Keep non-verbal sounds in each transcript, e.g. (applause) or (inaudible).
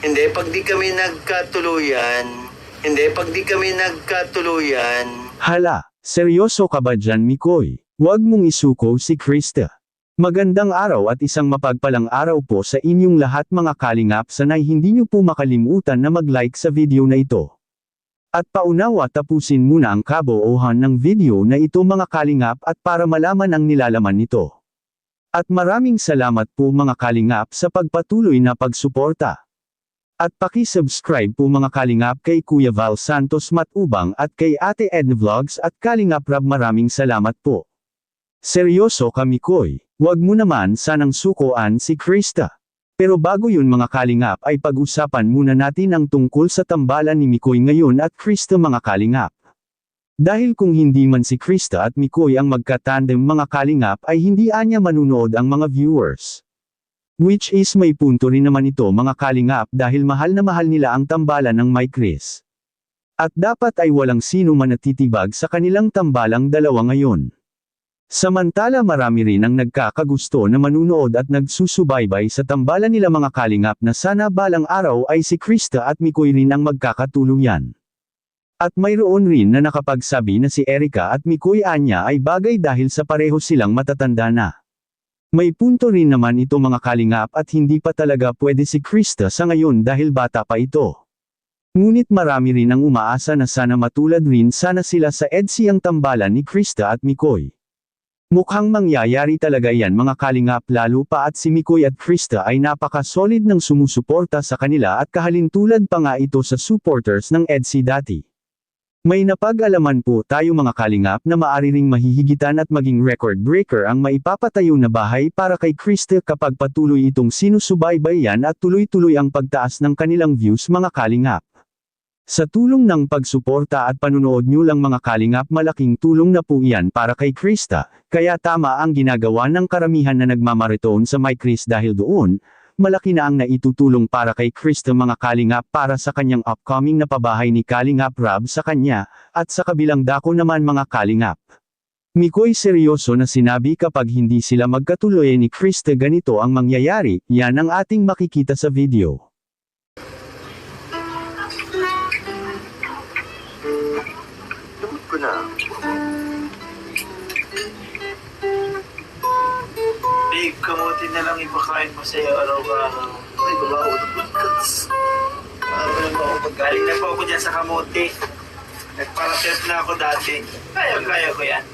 Hindi, pag di kami nagkatuluyan, hindi, pag di kami nagkatuluyan, Hala, seryoso ka ba dyan Mikoy? Huwag mong isuko si Krista. Magandang araw at isang mapagpalang araw po sa inyong lahat mga kalingap sanay hindi nyo po makalimutan na mag-like sa video na ito. At paunawa tapusin muna ang kaboohan ng video na ito mga kalingap at para malaman ang nilalaman nito. At maraming salamat po mga kalingap sa pagpatuloy na pagsuporta. At paki-subscribe po mga Kalingap kay Kuya Val Santos Matubang at kay Ate Edna Vlogs at Kalingap Rab maraming salamat po. Seryoso kami koy, wag mo naman sanang sukoan si Krista. Pero bago yun mga Kalingap ay pag-usapan muna natin ang tungkol sa tambalan ni Mikoy ngayon at Krista mga Kalingap. Dahil kung hindi man si Krista at Mikoy ang magkatandem mga Kalingap ay hindi anya manunood ang mga viewers. Which is may punto rin naman ito mga kalingap dahil mahal na mahal nila ang tambalan ng Mike Chris. At dapat ay walang sino man natitibag sa kanilang tambalang dalawa ngayon. Samantala marami rin ang nagkakagusto na manunood at nagsusubaybay sa tambalan nila mga kalingap na sana balang araw ay si Krista at Mikoy rin ang magkakatuluyan. At mayroon rin na nakapagsabi na si Erika at Mikoy Anya ay bagay dahil sa pareho silang matatanda na. May punto rin naman ito mga kalingap at hindi pa talaga pwede si Krista sa ngayon dahil bata pa ito. Ngunit marami rin ang umaasa na sana matulad rin sana sila sa EDSI ang tambalan ni Krista at Mikoy. Mukhang mangyayari talaga yan mga kalingap lalo pa at si Mikoy at Krista ay napaka-solid ng sumusuporta sa kanila at kahalintulad pa nga ito sa supporters ng EDSI dati. May napag-alaman po tayo mga kalingap na maari ring mahihigitan at maging record breaker ang maipapatayo na bahay para kay Krista kapag patuloy itong sinusubaybayan at tuloy-tuloy ang pagtaas ng kanilang views mga kalingap. Sa tulong ng pagsuporta at panunood nyo lang mga kalingap malaking tulong na po iyan para kay Krista, kaya tama ang ginagawa ng karamihan na nagmamaritoon sa My Chris dahil doon, malaki na ang naitutulong para kay Krista mga kalingap para sa kanyang upcoming na pabahay ni Kalingap Rab sa kanya, at sa kabilang dako naman mga kalingap. Mikoy seryoso na sinabi kapag hindi sila magkatuloy ni Krista ganito ang mangyayari, yan ang ating makikita sa video. lumot ko na. Kamuti na lang ipakain ko sa'yo araw-araw. Ay, babaho ng podcast. Ano na po ako paggaling na po ako dyan sa kamuti. Nagparapet na ako dati. Kaya, kaya ko yan.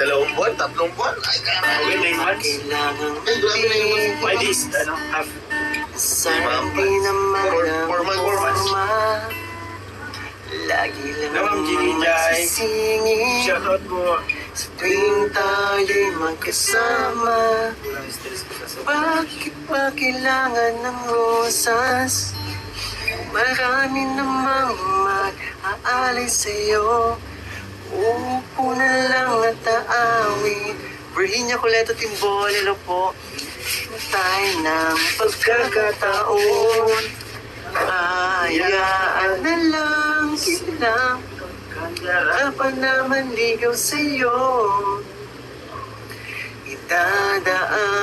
Dalawang buwan, tatlong buwan. Ay, kaya na. Okay, nine months. Ay, grabe na yung Why this? Ano? Half. Naman Four- four months, four months. Lagi lang Naman, Jiggy Jai. po. Sa tuwing tayo'y magkasama ba kailangan ng rosas? Marami namang mag-aalay sa'yo. Uupo na lang at aawit Virginia Coleto Timbol, po. Tayo ng pagkakataon. Hayaan na lang silang Dapat naman ligaw sa'yo. Itadaan na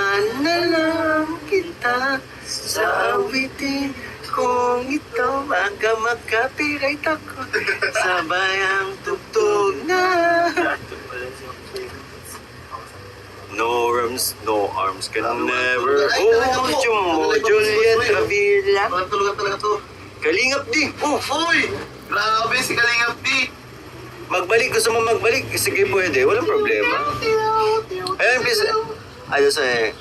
Sa awitin kung ito Baka mag-copyright ako Sabay ang tugtog na No arms, no arms can never hold you mo Juliet Avila Walang tulugan talaga to. Kalingap di! Oh, Uy! Grabe si Kalingap D! Magbalik, gusto mo magbalik? Sige, pwede. Walang problema. Ayan, please. Ayos eh.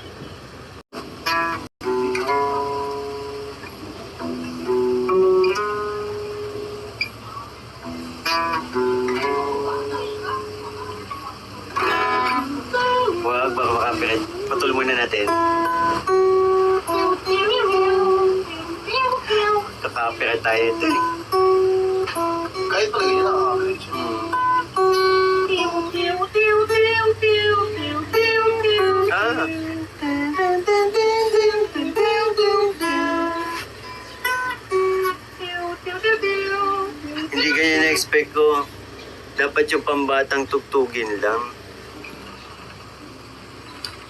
Makapirat. Patuloy muna natin. Kakapirat tayo ito eh. Kahit talaga yun nakakakalit siya. Ah. Hindi ganyan na-expect ko. Dapat yung pambatang tugtugin lang.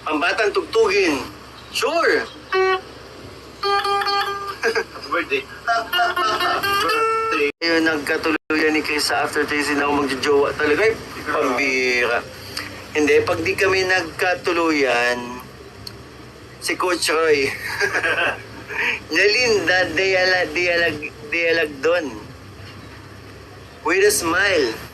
Pambatang tugtugin. Sure. birthday. birthday. Yung nagkatuluyan ni Chris sa after Tracy na ako magjojowa talaga. Eh, pambira. Hindi, pag di kami nagkatuluyan, si Coach Roy, (laughs) Nalinda, dialag, dialag, dialag doon. With a smile.